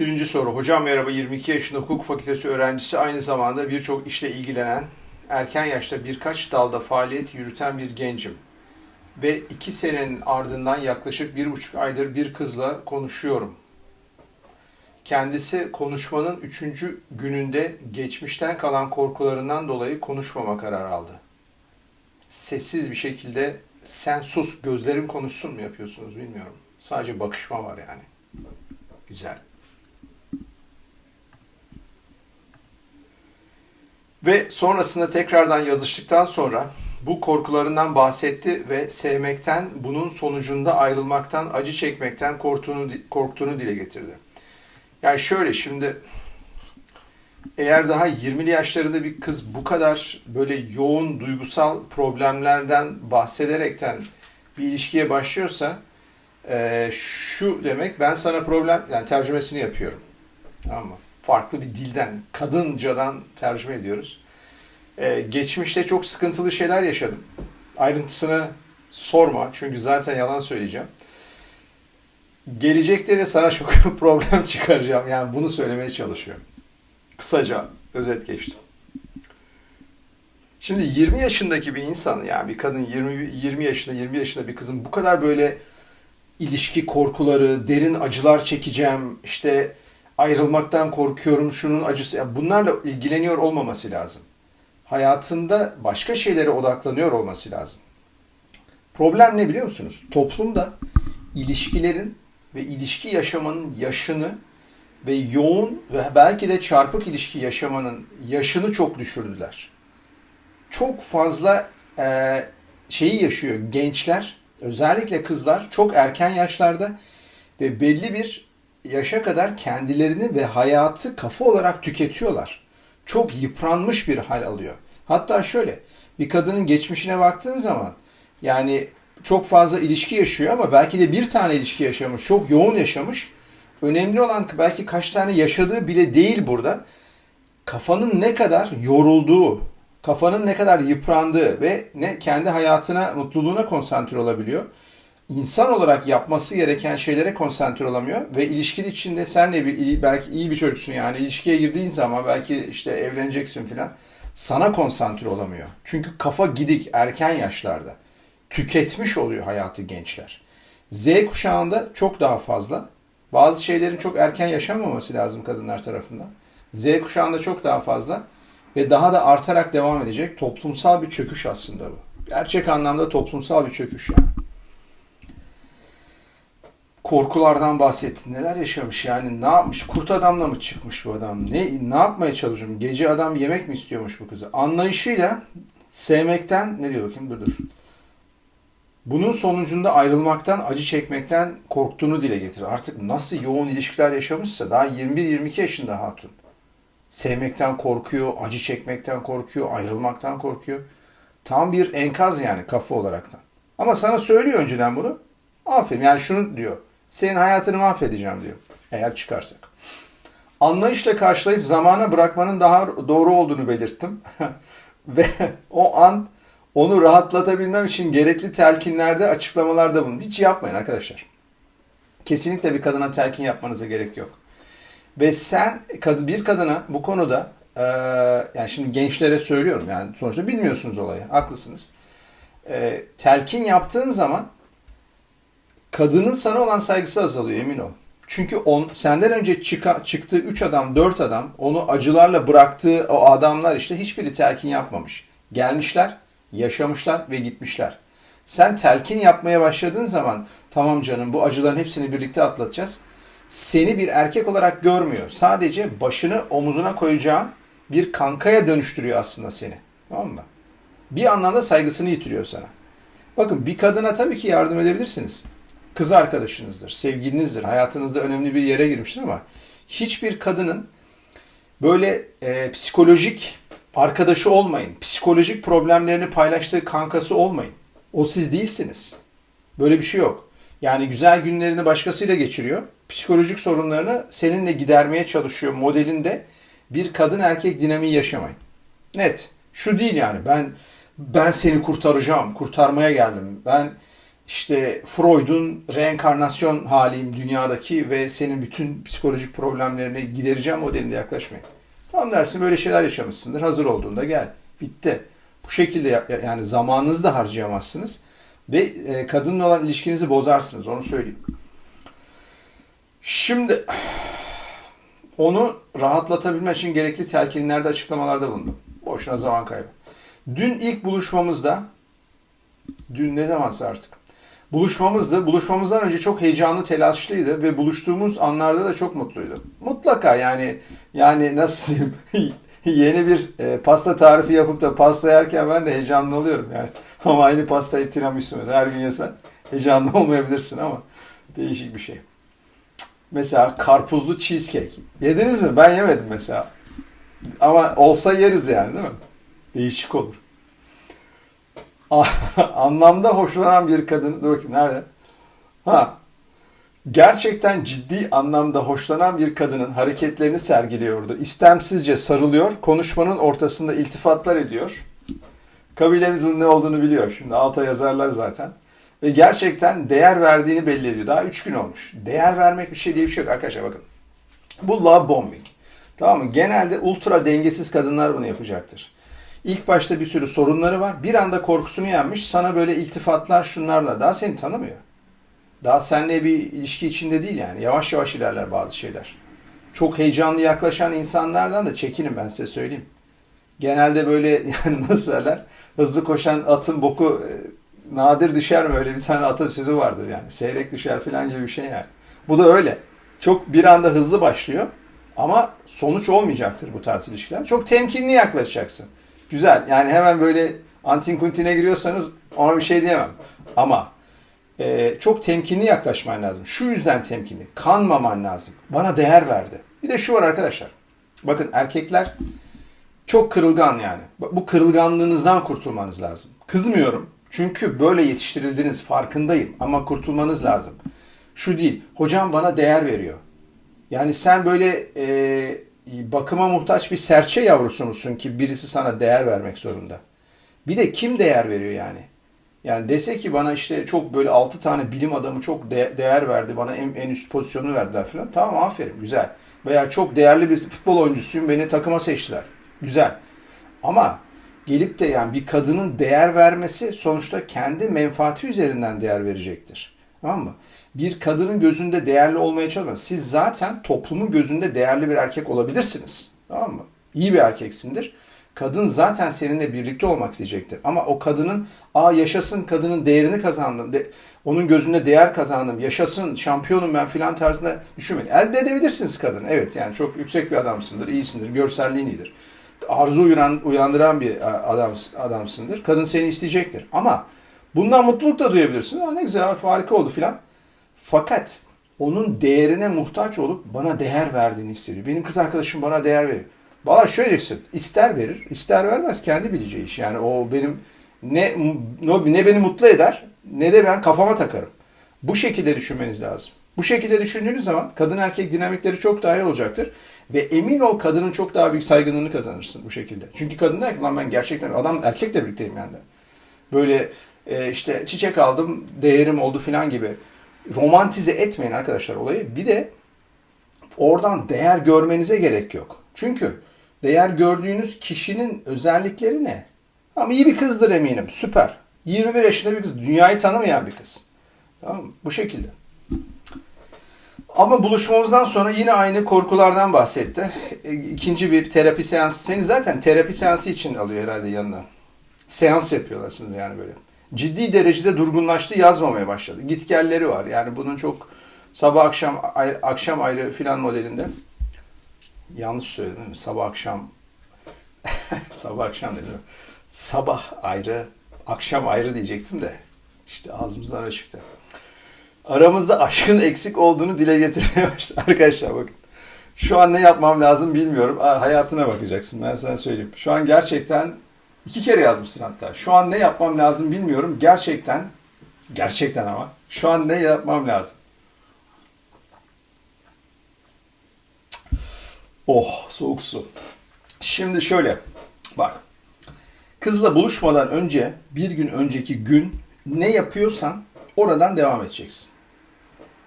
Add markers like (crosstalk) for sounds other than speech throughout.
Birinci soru. Hocam merhaba 22 yaşında hukuk fakültesi öğrencisi aynı zamanda birçok işle ilgilenen erken yaşta birkaç dalda faaliyet yürüten bir gencim. Ve iki senenin ardından yaklaşık bir buçuk aydır bir kızla konuşuyorum. Kendisi konuşmanın üçüncü gününde geçmişten kalan korkularından dolayı konuşmama kararı aldı. Sessiz bir şekilde sen sus gözlerim konuşsun mu yapıyorsunuz bilmiyorum. Sadece bakışma var yani. Güzel. Ve sonrasında tekrardan yazıştıktan sonra bu korkularından bahsetti ve sevmekten, bunun sonucunda ayrılmaktan, acı çekmekten korktuğunu, korktuğunu dile getirdi. Yani şöyle şimdi eğer daha 20'li yaşlarında bir kız bu kadar böyle yoğun duygusal problemlerden bahsederekten bir ilişkiye başlıyorsa e, şu demek ben sana problem yani tercümesini yapıyorum. Tamam mı? Farklı bir dilden, kadıncadan tercüme ediyoruz. Ee, geçmişte çok sıkıntılı şeyler yaşadım. Ayrıntısını sorma çünkü zaten yalan söyleyeceğim. Gelecekte de sana çok (laughs) problem çıkaracağım. Yani bunu söylemeye çalışıyorum. Kısaca özet geçtim. Şimdi 20 yaşındaki bir insan yani bir kadın 20 20 yaşında 20 yaşında bir kızın bu kadar böyle ilişki korkuları, derin acılar çekeceğim, işte ayrılmaktan korkuyorum, şunun acısı yani bunlarla ilgileniyor olmaması lazım. Hayatında başka şeylere odaklanıyor olması lazım. Problem ne biliyor musunuz? Toplumda ilişkilerin ve ilişki yaşamanın yaşını ve yoğun ve belki de çarpık ilişki yaşamanın yaşını çok düşürdüler. Çok fazla e, şeyi yaşıyor gençler, özellikle kızlar çok erken yaşlarda ve belli bir yaşa kadar kendilerini ve hayatı kafa olarak tüketiyorlar. Çok yıpranmış bir hal alıyor. Hatta şöyle bir kadının geçmişine baktığın zaman yani çok fazla ilişki yaşıyor ama belki de bir tane ilişki yaşamış, çok yoğun yaşamış. Önemli olan belki kaç tane yaşadığı bile değil burada. Kafanın ne kadar yorulduğu, kafanın ne kadar yıprandığı ve ne kendi hayatına, mutluluğuna konsantre olabiliyor insan olarak yapması gereken şeylere konsantre olamıyor ve ilişkinin içinde senle bir belki iyi bir çocuksun yani ilişkiye girdiğin zaman belki işte evleneceksin filan sana konsantre olamıyor. Çünkü kafa gidik erken yaşlarda. Tüketmiş oluyor hayatı gençler. Z kuşağında çok daha fazla. Bazı şeylerin çok erken yaşanmaması lazım kadınlar tarafından. Z kuşağında çok daha fazla ve daha da artarak devam edecek toplumsal bir çöküş aslında bu. Gerçek anlamda toplumsal bir çöküş yani korkulardan bahsettin. Neler yaşamış yani ne yapmış? Kurt adamla mı çıkmış bu adam? Ne ne yapmaya çalışıyorum? Gece adam yemek mi istiyormuş bu kızı? Anlayışıyla sevmekten ne diyor bakayım dur dur. Bunun sonucunda ayrılmaktan, acı çekmekten korktuğunu dile getirir. Artık nasıl yoğun ilişkiler yaşamışsa daha 21-22 yaşında hatun. Sevmekten korkuyor, acı çekmekten korkuyor, ayrılmaktan korkuyor. Tam bir enkaz yani kafa olaraktan. Ama sana söylüyor önceden bunu. Aferin yani şunu diyor. Senin hayatını mahvedeceğim diyor. Eğer çıkarsak. Anlayışla karşılayıp zamana bırakmanın daha doğru olduğunu belirttim. (laughs) Ve o an onu rahatlatabilmem için gerekli telkinlerde, açıklamalarda bulun. Hiç yapmayın arkadaşlar. Kesinlikle bir kadına telkin yapmanıza gerek yok. Ve sen bir kadına bu konuda yani şimdi gençlere söylüyorum yani sonuçta bilmiyorsunuz olayı. Haklısınız. telkin yaptığın zaman kadının sana olan saygısı azalıyor emin ol. Çünkü on, senden önce çıka, çıktığı 3 adam, 4 adam, onu acılarla bıraktığı o adamlar işte hiçbiri telkin yapmamış. Gelmişler, yaşamışlar ve gitmişler. Sen telkin yapmaya başladığın zaman tamam canım bu acıların hepsini birlikte atlatacağız. Seni bir erkek olarak görmüyor. Sadece başını omuzuna koyacağı bir kankaya dönüştürüyor aslında seni. Tamam mı? Bir anlamda saygısını yitiriyor sana. Bakın bir kadına tabii ki yardım edebilirsiniz kız arkadaşınızdır, sevgilinizdir, hayatınızda önemli bir yere girmiştir ama hiçbir kadının böyle e, psikolojik arkadaşı olmayın. Psikolojik problemlerini paylaştığı kankası olmayın. O siz değilsiniz. Böyle bir şey yok. Yani güzel günlerini başkasıyla geçiriyor. Psikolojik sorunlarını seninle gidermeye çalışıyor modelinde bir kadın erkek dinamiği yaşamayın. Net. Şu değil yani ben ben seni kurtaracağım, kurtarmaya geldim. Ben işte Freud'un reenkarnasyon haliyim dünyadaki ve senin bütün psikolojik problemlerini gidereceğim modelinde yaklaşmayın. Tamam dersin böyle şeyler yaşamışsındır. Hazır olduğunda gel. Bitti. Bu şekilde yani zamanınızı da harcayamazsınız. Ve e, kadınla olan ilişkinizi bozarsınız. Onu söyleyeyim. Şimdi onu rahatlatabilmek için gerekli telkinlerde açıklamalarda bulundum. Boşuna zaman kaybı. Dün ilk buluşmamızda dün ne zamansa artık buluşmamızdı. Buluşmamızdan önce çok heyecanlı, telaşlıydı ve buluştuğumuz anlarda da çok mutluydu. Mutlaka yani yani nasıl diyeyim (laughs) yeni bir e, pasta tarifi yapıp da pasta yerken ben de heyecanlı oluyorum yani. (laughs) Ama aynı pastayı tiramisu her gün yesen heyecanlı (laughs) olmayabilirsin ama değişik bir şey. Mesela karpuzlu cheesecake. Yediniz mi? Ben yemedim mesela. Ama olsa yeriz yani değil mi? Değişik olur. (laughs) Anlamda hoşlanan bir kadın. Dur bakayım nerede? Ha. Gerçekten ciddi anlamda hoşlanan bir kadının hareketlerini sergiliyordu. İstemsizce sarılıyor, konuşmanın ortasında iltifatlar ediyor. Kabilemiz ne olduğunu biliyor. Şimdi alta yazarlar zaten. Ve gerçekten değer verdiğini belli ediyor. Daha 3 gün olmuş. Değer vermek bir şey diye bir şey yok arkadaşlar bakın. Bu love bombing. Tamam mı? Genelde ultra dengesiz kadınlar bunu yapacaktır. İlk başta bir sürü sorunları var. Bir anda korkusunu yenmiş. Sana böyle iltifatlar şunlarla. Daha seni tanımıyor. Daha seninle bir ilişki içinde değil yani. Yavaş yavaş ilerler bazı şeyler. Çok heyecanlı yaklaşan insanlardan da çekinin ben size söyleyeyim. Genelde böyle (laughs) yani nasıl derler? Hızlı koşan atın boku e, nadir düşer mi? Öyle bir tane atasözü vardır yani. Seyrek düşer falan gibi bir şey yani. Bu da öyle. Çok bir anda hızlı başlıyor ama sonuç olmayacaktır bu tarz ilişkiler. Çok temkinli yaklaşacaksın. Güzel. Yani hemen böyle antin kuntine giriyorsanız ona bir şey diyemem. Ama e, çok temkinli yaklaşman lazım. Şu yüzden temkinli. Kanmaman lazım. Bana değer verdi. Bir de şu var arkadaşlar. Bakın erkekler çok kırılgan yani. Bu kırılganlığınızdan kurtulmanız lazım. Kızmıyorum. Çünkü böyle yetiştirildiniz. Farkındayım. Ama kurtulmanız lazım. Şu değil. Hocam bana değer veriyor. Yani sen böyle e, bakıma muhtaç bir serçe yavrusu musun ki birisi sana değer vermek zorunda? Bir de kim değer veriyor yani? Yani dese ki bana işte çok böyle 6 tane bilim adamı çok de- değer verdi. Bana en, en üst pozisyonu verdiler falan. Tamam aferin güzel. Veya çok değerli bir futbol oyuncusuyum beni takıma seçtiler. Güzel. Ama gelip de yani bir kadının değer vermesi sonuçta kendi menfaati üzerinden değer verecektir. Tamam mı? Bir kadının gözünde değerli olmaya çalışmayın. Siz zaten toplumun gözünde değerli bir erkek olabilirsiniz. Tamam mı? İyi bir erkeksindir. Kadın zaten seninle birlikte olmak isteyecektir. Ama o kadının aa yaşasın kadının değerini kazandım. De, onun gözünde değer kazandım. Yaşasın şampiyonum ben filan tarzında düşünmeyin. Elde edebilirsiniz kadını. Evet yani çok yüksek bir adamsındır. iyisindir. Görselliğin iyidir. Arzu uyan, uyandıran bir adam, adamsındır. Kadın seni isteyecektir. Ama bundan mutluluk da duyabilirsin. Aa, ne güzel harika oldu filan. Fakat onun değerine muhtaç olup bana değer verdiğini hissediyor. Benim kız arkadaşım bana değer veriyor. Valla şöyle diyeceksin. İster verir, ister vermez kendi bileceği iş. Yani o benim ne ne beni mutlu eder ne de ben kafama takarım. Bu şekilde düşünmeniz lazım. Bu şekilde düşündüğünüz zaman kadın erkek dinamikleri çok daha iyi olacaktır. Ve emin ol kadının çok daha büyük saygınlığını kazanırsın bu şekilde. Çünkü kadın der ki lan ben gerçekten adam erkekle birlikteyim yani. Böyle e, işte çiçek aldım değerim oldu filan gibi romantize etmeyin arkadaşlar olayı. Bir de oradan değer görmenize gerek yok. Çünkü değer gördüğünüz kişinin özellikleri ne? Ama iyi bir kızdır eminim. Süper. 21 yaşında bir kız. Dünyayı tanımayan bir kız. Tamam mı? Bu şekilde. Ama buluşmamızdan sonra yine aynı korkulardan bahsetti. E, İkinci bir terapi seansı. Seni zaten terapi seansı için alıyor herhalde yanına. Seans yapıyorlar şimdi yani böyle. Ciddi derecede durgunlaştı yazmamaya başladı. Gitgelleri var. Yani bunun çok sabah akşam ayrı, akşam ayrı filan modelinde. Yanlış söyledim değil mi? Sabah akşam (laughs) sabah akşam dedim. Sabah ayrı, akşam ayrı diyecektim de. İşte ağzımızdan öyle çıktı. Aramızda aşkın eksik olduğunu dile getirmeye (laughs) başladı. Arkadaşlar bakın. Şu an ne yapmam lazım bilmiyorum. Hayatına bakacaksın ben sana söyleyeyim. Şu an gerçekten iki kere yazmışsın hatta. Şu an ne yapmam lazım bilmiyorum. Gerçekten, gerçekten ama şu an ne yapmam lazım? Oh soğuk su. Şimdi şöyle bak. Kızla buluşmadan önce bir gün önceki gün ne yapıyorsan Oradan devam edeceksin.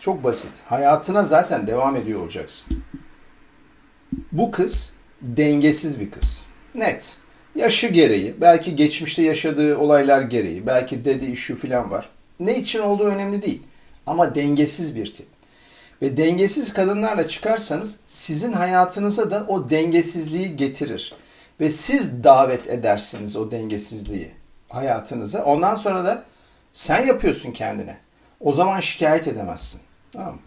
Çok basit. Hayatına zaten devam ediyor olacaksın. Bu kız dengesiz bir kız. Net. Yaşı gereği, belki geçmişte yaşadığı olaylar gereği, belki dedi işi falan var. Ne için olduğu önemli değil. Ama dengesiz bir tip. Ve dengesiz kadınlarla çıkarsanız sizin hayatınıza da o dengesizliği getirir. Ve siz davet edersiniz o dengesizliği hayatınıza. Ondan sonra da sen yapıyorsun kendine. O zaman şikayet edemezsin. Tamam mı?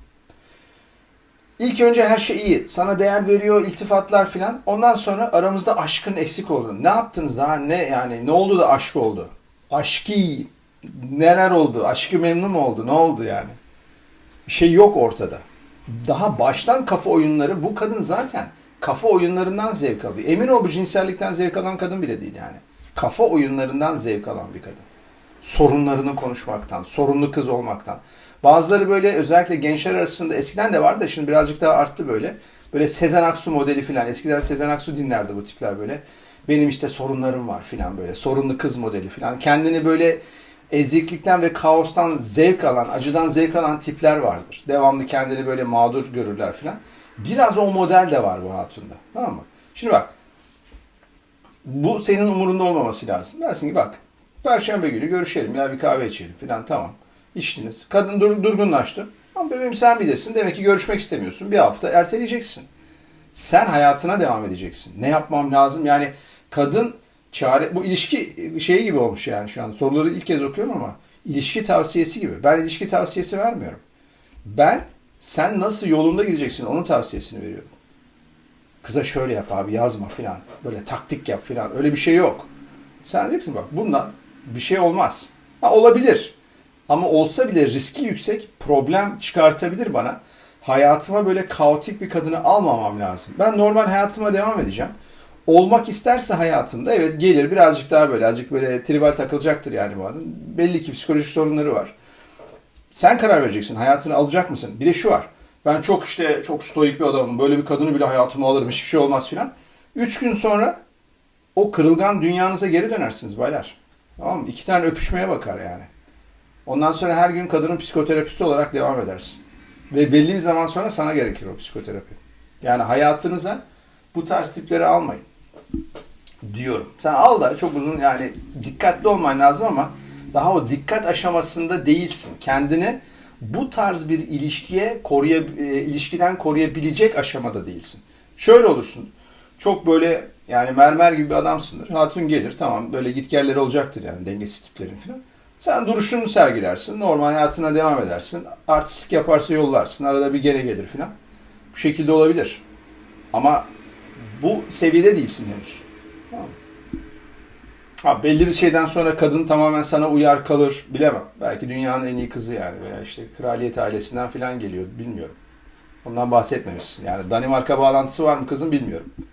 İlk önce her şey iyi. Sana değer veriyor, iltifatlar filan. Ondan sonra aramızda aşkın eksik oldu. Ne yaptınız daha? Ne yani? Ne oldu da aşk oldu? Aşkı neler oldu? Aşkı memnun mu oldu? Ne oldu yani? Bir şey yok ortada. Daha baştan kafa oyunları bu kadın zaten kafa oyunlarından zevk alıyor. Emin ol bu cinsellikten zevk alan kadın bile değil yani. Kafa oyunlarından zevk alan bir kadın. Sorunlarını konuşmaktan, sorunlu kız olmaktan. Bazıları böyle özellikle gençler arasında eskiden de vardı da şimdi birazcık daha arttı böyle. Böyle Sezen Aksu modeli filan. Eskiden Sezen Aksu dinlerdi bu tipler böyle. Benim işte sorunlarım var filan böyle. Sorunlu kız modeli filan. Kendini böyle eziklikten ve kaostan zevk alan, acıdan zevk alan tipler vardır. Devamlı kendini böyle mağdur görürler filan. Biraz o model de var bu hatunda. Tamam mı? Şimdi bak. Bu senin umurunda olmaması lazım. Dersin ki bak. Perşembe günü görüşelim ya bir kahve içelim filan tamam. İçtiniz. Kadın dur, durgunlaştı. Ama bebeğim sen bilirsin. Demek ki görüşmek istemiyorsun. Bir hafta erteleyeceksin. Sen hayatına devam edeceksin. Ne yapmam lazım? Yani kadın çare bu ilişki şeyi gibi olmuş yani şu an. Soruları ilk kez okuyorum ama ilişki tavsiyesi gibi. Ben ilişki tavsiyesi vermiyorum. Ben sen nasıl yolunda gideceksin onun tavsiyesini veriyorum. Kıza şöyle yap abi yazma filan. Böyle taktik yap filan. Öyle bir şey yok. Sen diyeceksin bak bundan bir şey olmaz. Ha, olabilir. Ama olsa bile riski yüksek problem çıkartabilir bana. Hayatıma böyle kaotik bir kadını almamam lazım. Ben normal hayatıma devam edeceğim. Olmak isterse hayatımda evet gelir birazcık daha böyle azıcık böyle tribal takılacaktır yani bu adam. Belli ki psikolojik sorunları var. Sen karar vereceksin. Hayatını alacak mısın? Bir de şu var. Ben çok işte çok stoik bir adamım. Böyle bir kadını bile hayatıma alırım. Hiçbir şey olmaz filan. Üç gün sonra o kırılgan dünyanıza geri dönersiniz baylar. Tamam mı? İki tane öpüşmeye bakar yani. Ondan sonra her gün kadının psikoterapisti olarak devam edersin. Ve belli bir zaman sonra sana gerekir o psikoterapi. Yani hayatınıza bu tarz tipleri almayın. Diyorum. Sen al da çok uzun yani dikkatli olman lazım ama daha o dikkat aşamasında değilsin. Kendini bu tarz bir ilişkiye koruya, e, ilişkiden koruyabilecek aşamada değilsin. Şöyle olursun. Çok böyle yani mermer gibi bir adamsındır. Hatun gelir tamam böyle gitgelleri olacaktır yani dengesiz tiplerin falan. Sen duruşunu sergilersin. Normal hayatına devam edersin. Artistik yaparsa yollarsın. Arada bir gene gelir filan. Bu şekilde olabilir. Ama bu seviyede değilsin henüz. Tamam? Ha, belli bir şeyden sonra kadın tamamen sana uyar kalır. Bilemem. Belki dünyanın en iyi kızı yani. Veya işte kraliyet ailesinden filan geliyor. Bilmiyorum. Ondan bahsetmemişsin. Yani Danimarka bağlantısı var mı kızın bilmiyorum.